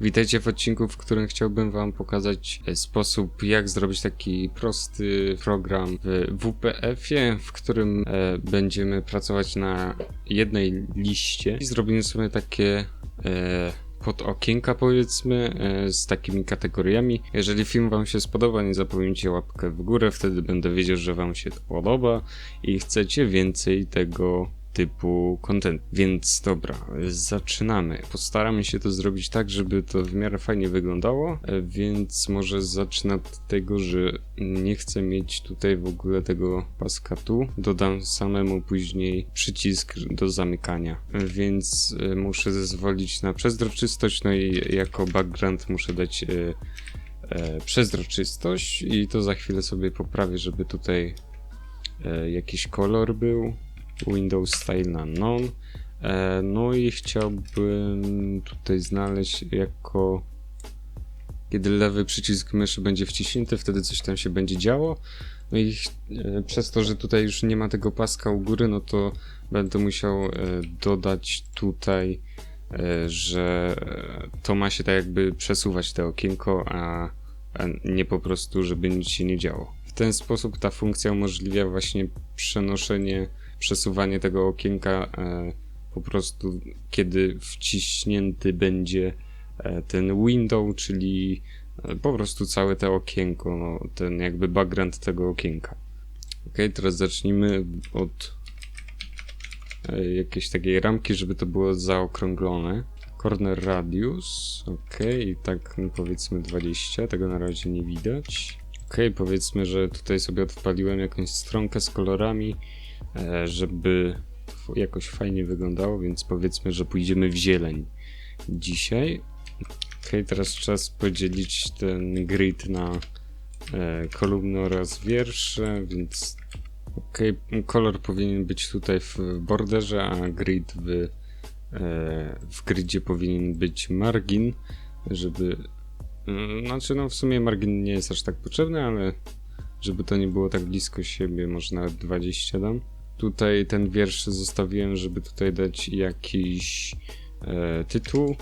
Witajcie w odcinku, w którym chciałbym Wam pokazać e, sposób, jak zrobić taki prosty program w WPF-ie, w którym e, będziemy pracować na jednej liście i zrobimy sobie takie e, pod okienka powiedzmy e, z takimi kategoriami. Jeżeli film Wam się spodoba, nie zapomnijcie łapkę w górę, wtedy będę wiedział, że Wam się to podoba i chcecie więcej tego typu content. Więc dobra, zaczynamy. Postaramy się to zrobić tak, żeby to w miarę fajnie wyglądało, e, więc może zacznę od tego, że nie chcę mieć tutaj w ogóle tego paska tu. Dodam samemu później przycisk do zamykania, więc e, muszę zezwolić na przezroczystość, no i jako background muszę dać e, przezroczystość i to za chwilę sobie poprawię, żeby tutaj jakiś kolor był. Windows Style Unknown. E, no i chciałbym tutaj znaleźć jako kiedy lewy przycisk myszy będzie wciśnięty, wtedy coś tam się będzie działo. No i e, przez to, że tutaj już nie ma tego paska u góry, no to będę musiał e, dodać tutaj, e, że to ma się tak jakby przesuwać te okienko, a nie po prostu, żeby nic się nie działo. W ten sposób ta funkcja umożliwia właśnie przenoszenie przesuwanie tego okienka e, po prostu kiedy wciśnięty będzie e, ten window, czyli e, po prostu całe to okienko, ten jakby background tego okienka. Ok, teraz zacznijmy od jakiejś takiej ramki, żeby to było zaokrąglone. Corner radius, ok, i tak no, powiedzmy 20, tego na razie nie widać. Ok, powiedzmy, że tutaj sobie odpaliłem jakąś stronkę z kolorami, żeby f- jakoś fajnie wyglądało, więc powiedzmy, że pójdziemy w zieleń dzisiaj. Ok, teraz czas podzielić ten grid na e, kolumny oraz wiersze, więc ok, kolor powinien być tutaj w borderze, a grid w, e, w gridzie powinien być margin, żeby Mm, Znaczy, no w sumie margin nie jest aż tak potrzebny, ale żeby to nie było tak blisko siebie, może nawet 20 dam. Tutaj ten wiersz zostawiłem, żeby tutaj dać jakiś e, tytuł,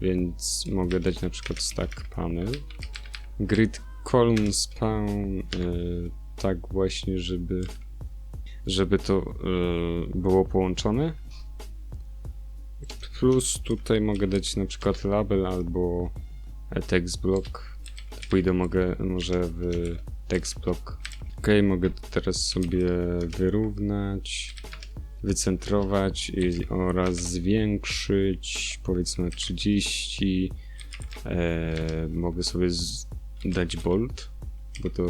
więc mogę dać na przykład stack panel. Grid column spawn, e, tak właśnie, żeby żeby to e, było połączone. Plus tutaj mogę dać na przykład label albo e, text block. Pójdę mogę może w text block. Ok, mogę teraz sobie wyrównać, wycentrować i, oraz zwiększyć powiedzmy 30. E, mogę sobie dać bold, bo to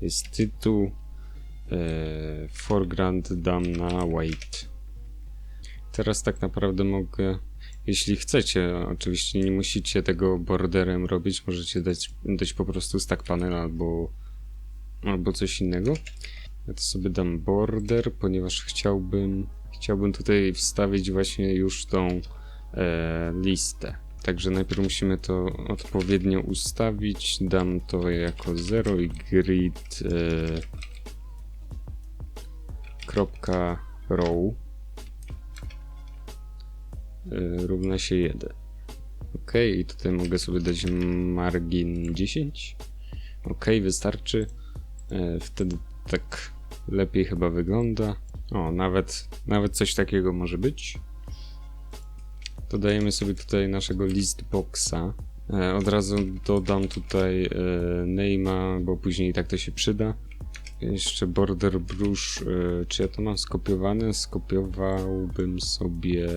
jest tytuł. E, foreground dam na white. Teraz tak naprawdę mogę jeśli chcecie, oczywiście nie musicie tego borderem robić, możecie dać, dać po prostu stack panel albo, albo coś innego. Ja to sobie dam border, ponieważ chciałbym, chciałbym tutaj wstawić właśnie już tą e, listę. Także najpierw musimy to odpowiednio ustawić. Dam to jako 0 i grid e, kropka row y, równa się 1. Ok, i tutaj mogę sobie dać margin 10. Ok, wystarczy. E, Wtedy tak lepiej chyba wygląda. O, nawet, nawet coś takiego może być. Dodajemy sobie tutaj naszego listboxa. E, Od razu dodam tutaj e, name'a, bo później tak to się przyda. Jeszcze border brush, czy ja to mam skopiowane? Skopiowałbym sobie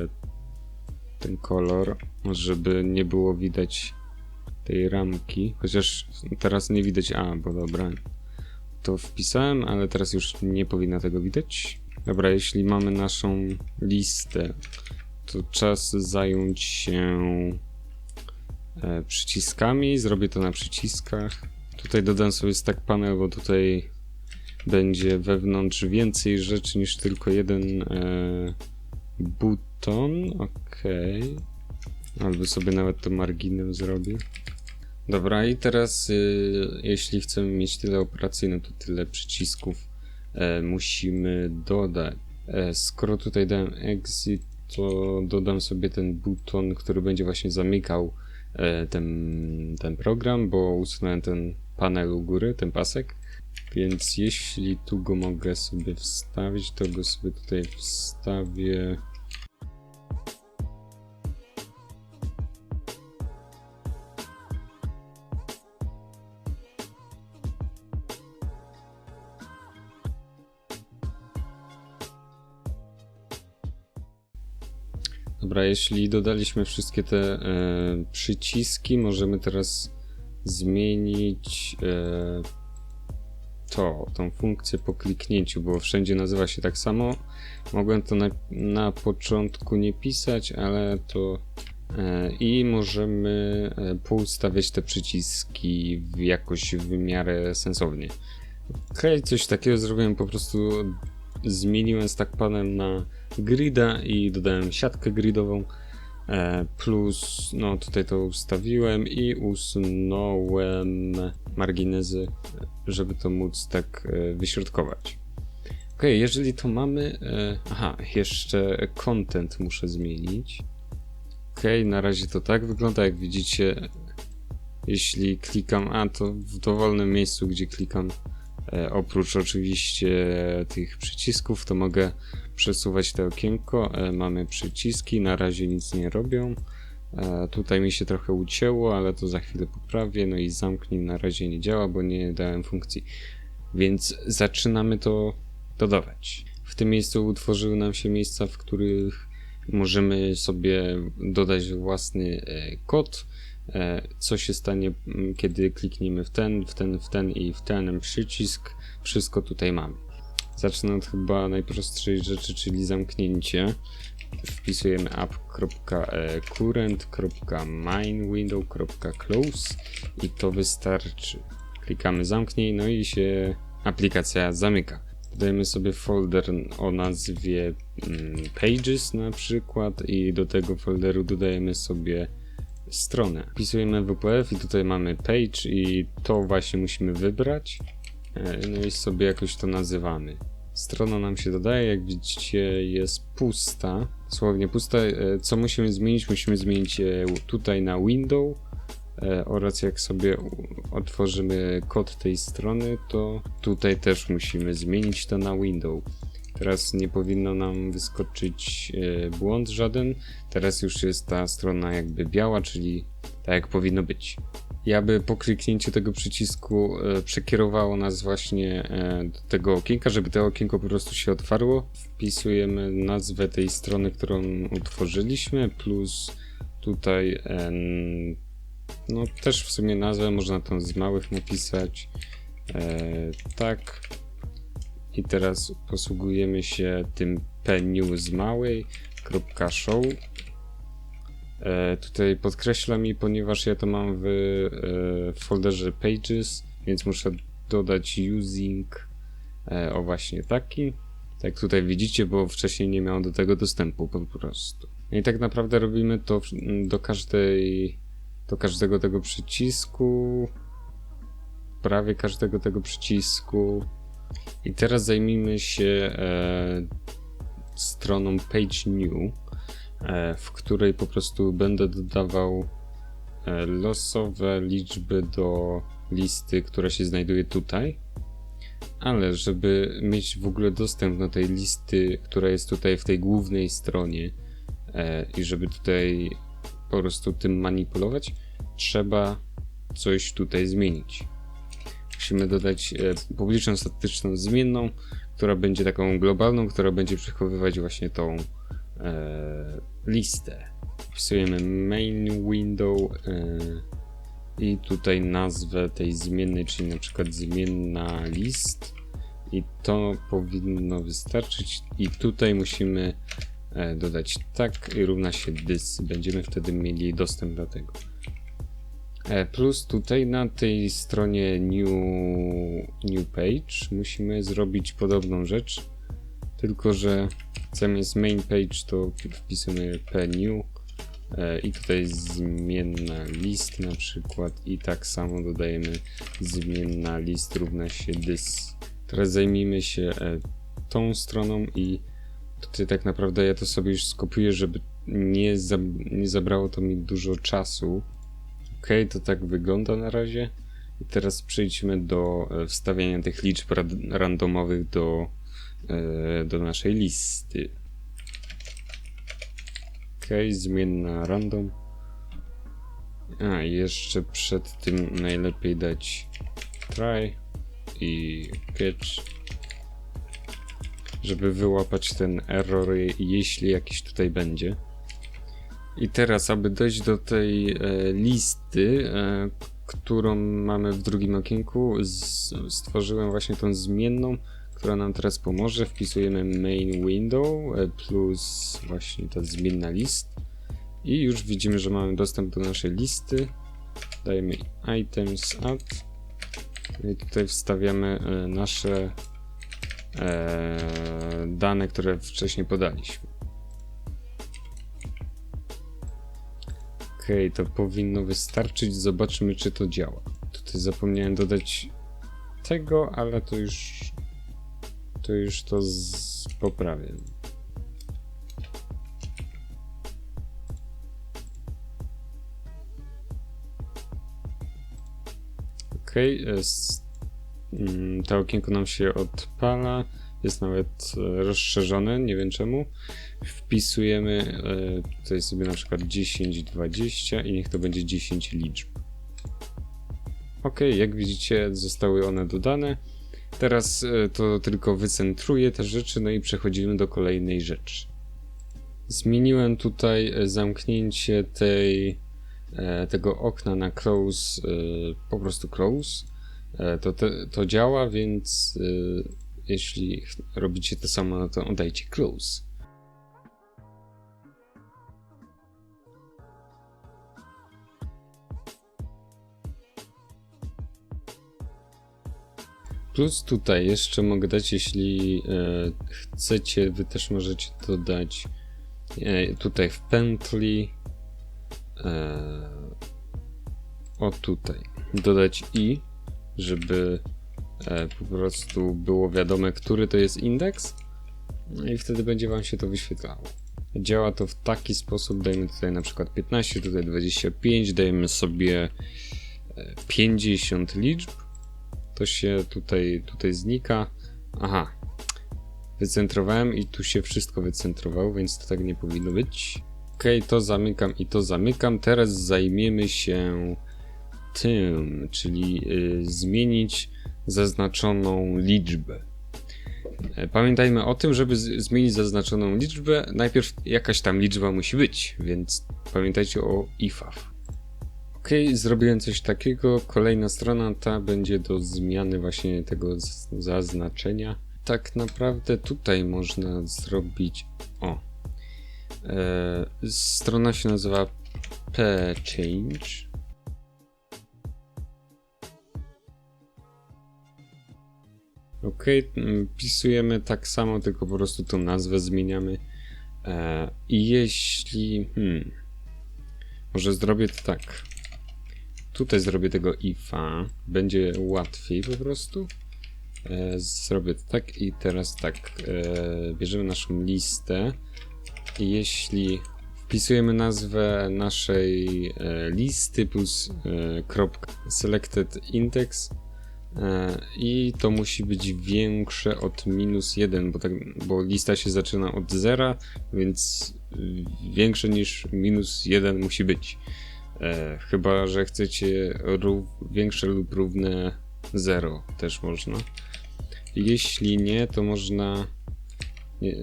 ten kolor, żeby nie było widać tej ramki. Chociaż teraz nie widać, a bo dobra, to wpisałem, ale teraz już nie powinno tego widać. Dobra, jeśli mamy naszą listę, to czas zająć się e, przyciskami. Zrobię to na przyciskach. Tutaj dodam sobie stack panel, bo tutaj będzie wewnątrz więcej rzeczy niż tylko jeden e, buton. Okej. Albo sobie nawet to marginem zrobię. Dobra, i teraz y, jeśli chcemy mieć tyle operacji, no to tyle przycisków e, musimy dodać. E, skoro tutaj dałem exit to dodam sobie ten buton, który będzie właśnie zamykał e, ten, ten program, bo usunąłem ten panel u góry, ten pasek. Więc jeśli tu go mogę sobie wstawić, to go sobie tutaj wstawię. Dobra, jeśli dodaliśmy wszystkie te e, przyciski, możemy teraz zmienić e, to, tą funkcję po kliknięciu, bo wszędzie nazywa się tak samo. Mogłem to na, na początku nie pisać, ale to e, i możemy e, poustawiać te przyciski w jakoś w miarę sensownie. Okej, coś takiego zrobiłem po prostu zmieniłem stackpanem na grida i dodałem siatkę gridową e, plus no tutaj to ustawiłem i usunąłem marginezy, żeby to móc tak e, wyśrodkować. Ok, jeżeli to mamy. E, aha, jeszcze content muszę zmienić. Ok, na razie to tak wygląda, jak widzicie. Jeśli klikam, a to w dowolnym miejscu, gdzie klikam, oprócz oczywiście tych przycisków, to mogę przesuwać to okienko. E, mamy przyciski, na razie nic nie robią. E, tutaj mi się trochę ucięło, ale to za chwilę poprawię. No i zamknij na razie nie działa, bo nie dałem funkcji. Więc zaczynamy to dodawać. W tym miejscu utworzyły nam się miejsca, w których możemy sobie dodać własny e, kod. E, Co się stanie, m, kiedy klikniemy w ten, w ten, w ten i w ten przycisk. Wszystko tutaj mamy. Zacznę od chyba najprostszej rzeczy, czyli zamknięcie. Wpisujemy app.current.minewindow.close i to wystarczy. Klikamy zamknij, no i się aplikacja zamyka. Dodajemy sobie folder o nazwie mm, Pages na przykład i do tego folderu dodajemy sobie stronę. Wpisujemy WPF i tutaj mamy page i to właśnie musimy wybrać. E, No i sobie jakoś to nazywamy. Strona nam się dodaje, jak widzicie jest pusta, dosłownie pusta. E, Co musimy zmienić? Musimy zmienić e, tutaj na window oraz jak sobie otworzymy kod tej strony, to tutaj też musimy zmienić to na window. Teraz nie powinno nam wyskoczyć e, błąd żaden. Teraz już jest ta strona jakby biała, czyli tak jak powinno być. I aby po kliknięciu tego przycisku e, przekierowało nas właśnie e, do tego okienka, żeby to okienko po prostu się otwarło, wpisujemy nazwę tej strony, którą utworzyliśmy, plus tutaj no też w sumie nazwę można tą z małych napisać. Tak. I teraz posługujemy się tym pnew z małej, kropka show. E, tutaj podkreśla mi, ponieważ ja to mam w, e, w folderze pages, więc muszę dodać using e, o właśnie taki. Tak tutaj widzicie, bo wcześniej nie miałem do tego dostępu po prostu. No I tak naprawdę robimy to do każdej, do każdego tego przycisku, prawie każdego tego przycisku. I teraz zajmijmy się e, stroną Page New, e, w której po prostu będę dodawał e, losowe liczby do listy, która się znajduje tutaj. Ale żeby mieć w ogóle dostęp do tej listy, która jest tutaj w tej głównej stronie e, i żeby tutaj po prostu tym manipulować, trzeba coś tutaj zmienić. Musimy dodać e, publiczną statyczną zmienną, która będzie taką globalną, która będzie przechowywać właśnie tą e, listę. Wpisujemy main window e, i tutaj nazwę tej zmiennej, czyli na przykład zmienna list i to powinno wystarczyć i tutaj musimy e, dodać tak i równa się this. Będziemy wtedy mieli dostęp do tego. E, Plus tutaj na tej stronie new, new page musimy zrobić podobną rzecz, tylko że zamiast main page to wpisujemy pnew e, i tutaj zmienna list na przykład i tak samo dodajemy zmienna list równa się this. Teraz zajmijmy się e, tą stroną i Tutaj tak naprawdę ja to sobie już skopiuję, żeby nie, zab- nie zabrało to mi dużo czasu. Okej, to tak wygląda na razie. I teraz przejdźmy do e, wstawiania tych liczb randomowych do, e, do naszej listy. Okej, zmienna random. A, jeszcze przed tym najlepiej dać try i catch, żeby wyłapać ten error, je- jeśli jakiś tutaj będzie. I teraz, aby dojść do tej e, listy, e, którą mamy w drugim okienku, stworzyłem właśnie tą zmienną, która nam teraz pomoże. Wpisujemy main window e, plus właśnie ta zmienna list. I już widzimy, że mamy dostęp do naszej listy. Dajemy items add. I tutaj wstawiamy nasze dane, które wcześniej podaliśmy. Okej, to powinno wystarczyć. Zobaczymy, czy to działa. Tutaj zapomniałem dodać tego, ale to już to już to poprawię. Okej, jest mm, to okienko nam się odpala. Jest nawet e, rozszerzone, nie wiem czemu. Wpisujemy e, tutaj sobie na przykład 10, 20 i niech to będzie 10 liczb. Ok, jak widzicie, zostały one dodane. Teraz e, to tylko wycentruję te rzeczy, no i przechodzimy do kolejnej rzeczy. Zmieniłem tutaj e, zamknięcie tej, tego okna na close, po prostu close. To, to działa, więc jeśli robicie to samo, no to dajcie close. Plus tutaj jeszcze mogę dać, jeśli e, chcecie, wy też możecie dodać e, tutaj w pętli e, o tutaj dodać i, żeby po prostu było wiadome, który to jest indeks no i wtedy będzie wam się to wyświetlało. Działa to w taki sposób, dajmy tutaj na przykład 15, tutaj 25, dajemy sobie e, 50 liczb to się tutaj, tutaj znika. Aha. Wycentrowałem i tu się wszystko wycentrowało, więc to tak nie powinno być. Ok, to zamykam i to zamykam. Teraz zajmiemy się tym, czyli y, zmienić zaznaczoną liczbę. E, Pamiętajmy o tym, żeby zmienić zaznaczoną liczbę, najpierw jakaś tam liczba musi być, więc pamiętajcie o ifaf. Ok, zrobiłem coś takiego. Kolejna strona ta będzie do zmiany właśnie tego zaznaczenia. Tak naprawdę tutaj można zrobić. O. E, strona się nazywa p-change. Ok, pisujemy tak samo, tylko po prostu tą nazwę zmieniamy. E, I jeśli. Hmm, może zrobię to tak. Tutaj zrobię tego ifa. Będzie łatwiej po prostu. E, zrobię tak i teraz tak. E, bierzemy naszą listę. I jeśli wpisujemy nazwę naszej e, listy plus kropka selected index i to musi być większe od minus 1, bo, tak, bo lista się zaczyna od zera, więc większe niż minus 1 musi być. E, chyba, że chcecie rów, większe lub równe 0 też można. Jeśli nie, to można nie,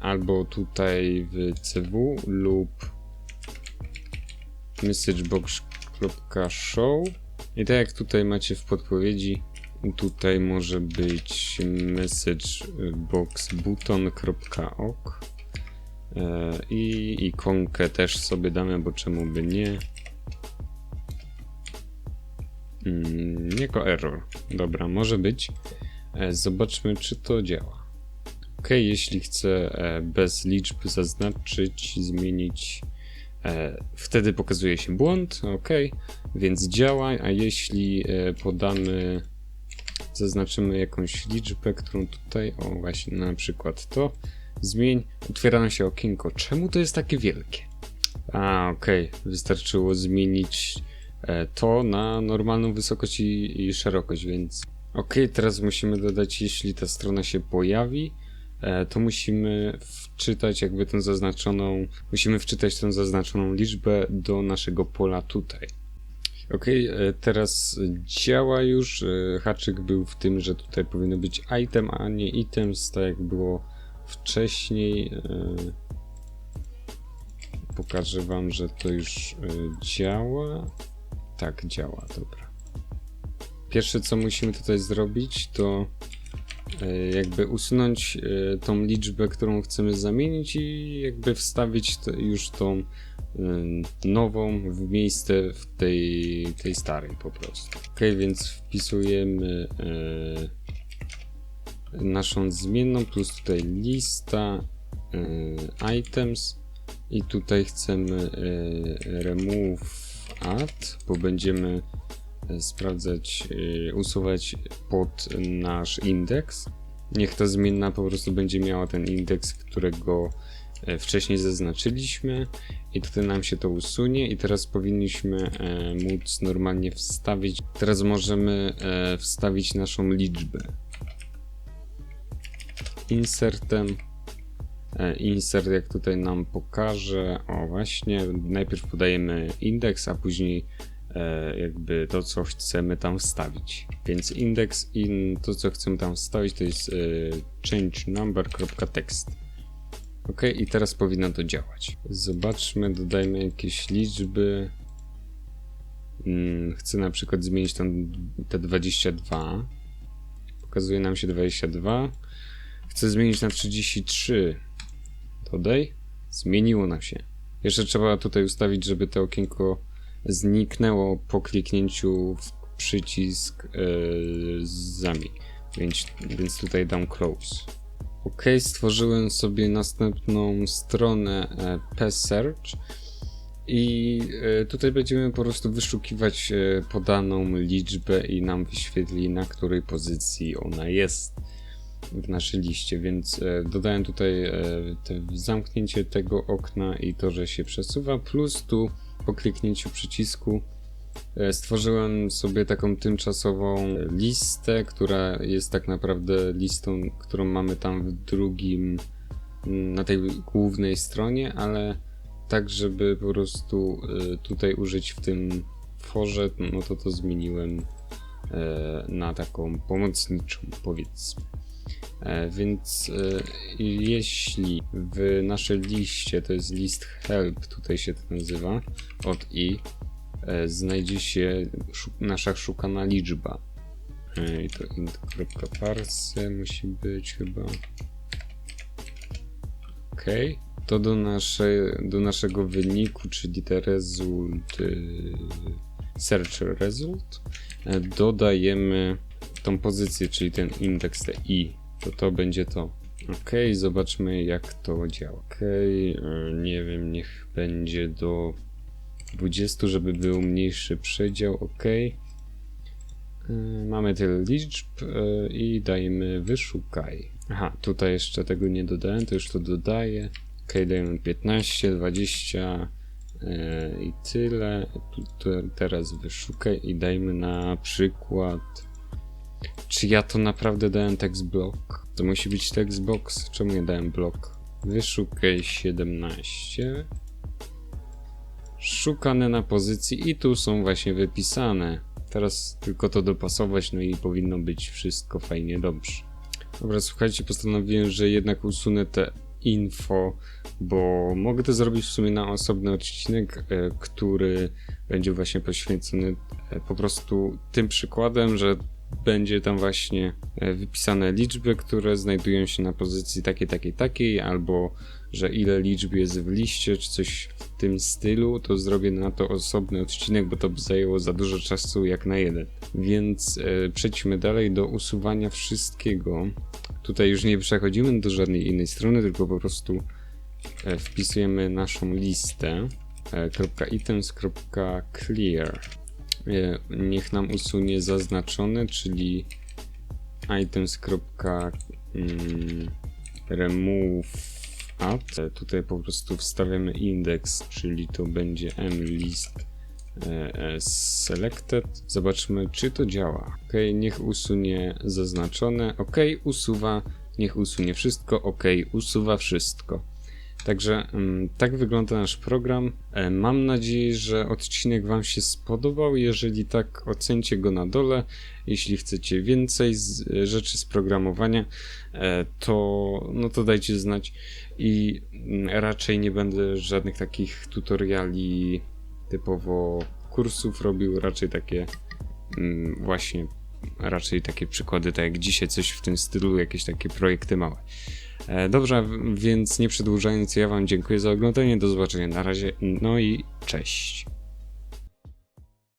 albo tutaj w CW lub messagebox.show i tak jak tutaj macie w podpowiedzi, tutaj może być messageboxbutton.ok e, i ikonkę też sobie damy, bo czemu by nie. Mm, jako error. Dobra, może być. E, Zobaczmy, czy to działa. Ok, jeśli chcę e, bez liczb zaznaczyć, zmienić, e, wtedy pokazuje się błąd. Ok, więc działa, a jeśli podamy, zaznaczymy jakąś liczbę, którą tutaj, o właśnie na przykład to, zmień, otwiera nam się okienko. Czemu to jest takie wielkie? A, okej, wystarczyło zmienić to na normalną wysokość i, i szerokość, więc okej, teraz musimy dodać, jeśli ta strona się pojawi, e, to musimy wczytać jakby tą zaznaczoną, musimy wczytać tą zaznaczoną liczbę do naszego pola tutaj. Okej, e, teraz działa już. e, Haczyk był w tym, że tutaj powinno być item, a nie items, tak jak było wcześniej. e, Pokażę wam, że to już e, działa. Tak, działa, dobra. Pierwsze co musimy tutaj zrobić, to e, jakby usunąć e, tą liczbę, którą chcemy zamienić i jakby wstawić już tą e, nową w miejsce w tej, tej starej po prostu. Ok, więc wpisujemy naszą zmienną plus tutaj lista items i tutaj chcemy remove add, bo będziemy e, sprawdzać, e, usuwać pod nasz indeks. Niech ta zmienna po prostu będzie miała ten indeks, którego e, wcześniej zaznaczyliśmy i tutaj nam się to usunie i teraz powinniśmy móc normalnie wstawić. Teraz możemy wstawić naszą liczbę. Insertem. E, insert jak tutaj nam pokaże, o właśnie, najpierw podajemy indeks, a później e, jakby to, co chcemy tam wstawić. Więc indeks i to, co chcemy tam wstawić, to jest e, change number.text. Ok, i teraz powinno to działać. Zobaczmy, dodajmy jakieś liczby. Mm, chcę na przykład zmienić tam te 22. Pokazuje nam się 22. Chcę zmienić na 33. Dodaj. Zmieniło nam się. Jeszcze trzeba tutaj ustawić, żeby to okienko zniknęło po kliknięciu w przycisk yy, zamień. Więc, więc tutaj dam close. Ok, stworzyłem sobie następną stronę e, psearch i e, tutaj będziemy po prostu wyszukiwać e, podaną liczbę i nam wyświetli na której pozycji ona jest w naszej liście, więc e, dodałem tutaj e, zamknięcie tego okna i to, że się przesuwa, plus tu po kliknięciu przycisku e, stworzyłem sobie taką tymczasową listę, która jest tak naprawdę listą, którą mamy tam w drugim, m, na tej głównej stronie, ale tak, żeby po prostu tutaj użyć w tym forze, no to to zmieniłem na taką pomocniczą, powiedzmy. E, Więc e, jeśli w naszej liście, to jest list help, tutaj się to nazywa, od i, e, znajdzie się nasza szukana liczba. I to int.parse musi być chyba. Ok. To do, nasze, do naszego wyniku, czyli te result, search result, dodajemy tą pozycję, czyli ten indeks, te i, to to będzie to. Ok, zobaczmy jak to działa. Ok, nie wiem, niech będzie do 20, żeby był mniejszy przedział. Ok. E, Mamy tyle liczb e, i dajemy wyszukaj. Aha, tutaj jeszcze tego nie dodałem, to już to dodaję. Ok, dajemy 15, 20 e, i tyle. Teraz wyszukaj i dajmy na przykład czy ja to naprawdę dałem text block? To musi być text box. Czemu nie dałem block? Wyszukaj 17. Szukane na pozycji i tu są właśnie wypisane. Teraz tylko to dopasować, no i powinno być wszystko fajnie dobrze. Dobra, słuchajcie, postanowiłem, że jednak usunę te info, bo mogę to zrobić w sumie na osobny odcinek, e, który będzie właśnie poświęcony e, po prostu tym przykładem, że będzie tam właśnie e, wypisane liczby, które znajdują się na pozycji takiej, takiej, takiej, albo że ile liczb jest w liście, czy coś w tym stylu, to zrobię na to osobny odcinek, bo to by zajęło za dużo czasu jak na jeden. Więc e, przejdźmy dalej do usuwania wszystkiego. Tutaj już nie przechodzimy do żadnej innej strony, tylko po prostu e, wpisujemy naszą listę e, .items.clear niech nam usunie zaznaczone, czyli remove at. E, Tutaj po prostu wstawiamy indeks, czyli to będzie mlist e, e, selected. Zobaczmy, czy to działa. Ok, niech usunie zaznaczone. Ok, usuwa. Niech usunie wszystko. Ok, usuwa wszystko. Także mm, tak wygląda nasz program. E, Mam nadzieję, że odcinek Wam się spodobał. Jeżeli tak, ocencie go na dole. Jeśli chcecie więcej z, e, rzeczy z programowania, e, to, no to dajcie znać. I mm, raczej nie będę żadnych takich tutoriali typowo kursów robił, raczej takie mm, właśnie, raczej takie przykłady, tak jak dzisiaj coś w tym stylu, jakieś takie projekty małe. E, Dobrze, więc nie przedłużając, ja Wam dziękuję za oglądanie. Do zobaczenia na razie. No i cześć.